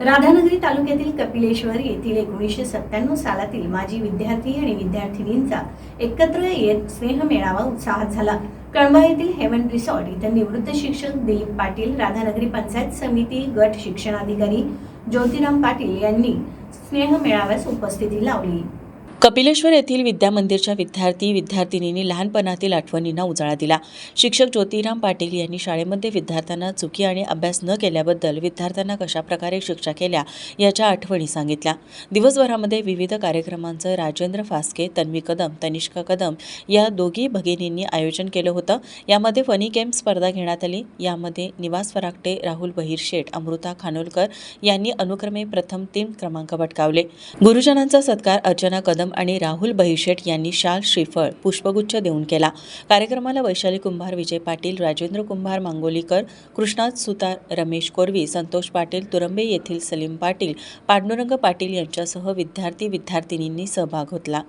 राधानगरी तालुक्यातील कपिलेश्वर येथील एकोणीसशे सत्त्याण्णव सालातील माजी विद्यार्थी आणि विद्यार्थिनींचा एकत्र येत स्नेह मेळावा उत्साहात झाला. कळंबा येथील हेवन रिसॉर्ट इथं निवृत्त शिक्षक दिलीप पाटील राधानगरी पंचायत समिती गट शिक्षणाधिकारी ज्योतिराम पाटील यांनी स्नेह मेळाव्यास उपस्थिती लावली. कपिलेश्वर येथील विद्यामंदिरच्या विद्यार्थी विद्यार्थिनींनी लहानपणातील आठवणींना उजाळा दिला. शिक्षक ज्योतिराम पाटील यांनी शाळेमध्ये विद्यार्थ्यांना चुकी आणि अभ्यास न केल्याबद्दल विद्यार्थ्यांना कशाप्रकारे शिक्षा केल्या याच्या आठवणी सांगितल्या. दिवसभरामध्ये विविध कार्यक्रमांचं राजेंद्र फास्के तन्वी कदम तनिष्का कदम या दोघी भगिनींनी आयोजन केलं होतं. यामध्ये फनी गेम स्पर्धा घेण्यात आली. यामध्ये निवास फराकटे राहुल बहिरशेठ अमृता खानोलकर यांनी अनुक्रमे प्रथम तीन क्रमांक पटकावले गुरुजनांचा सत्कार अर्चना कदम आणि राहुल बहिशेठ यांनी शाल श्रीफळ पुष्पगुच्छ देऊन केला. कार्यक्रमाला वैशाली कुंभार विजय पाटील राजेंद्र कुंभार मांगोलीकर कृष्णात सुतार रमेश कोरवी संतोष पाटील तुरंबे येथील सलीम पाटील पांडुरंग पाटील यांच्यासह विद्यार्थी विद्यार्थिनींनी सहभाग घेतला.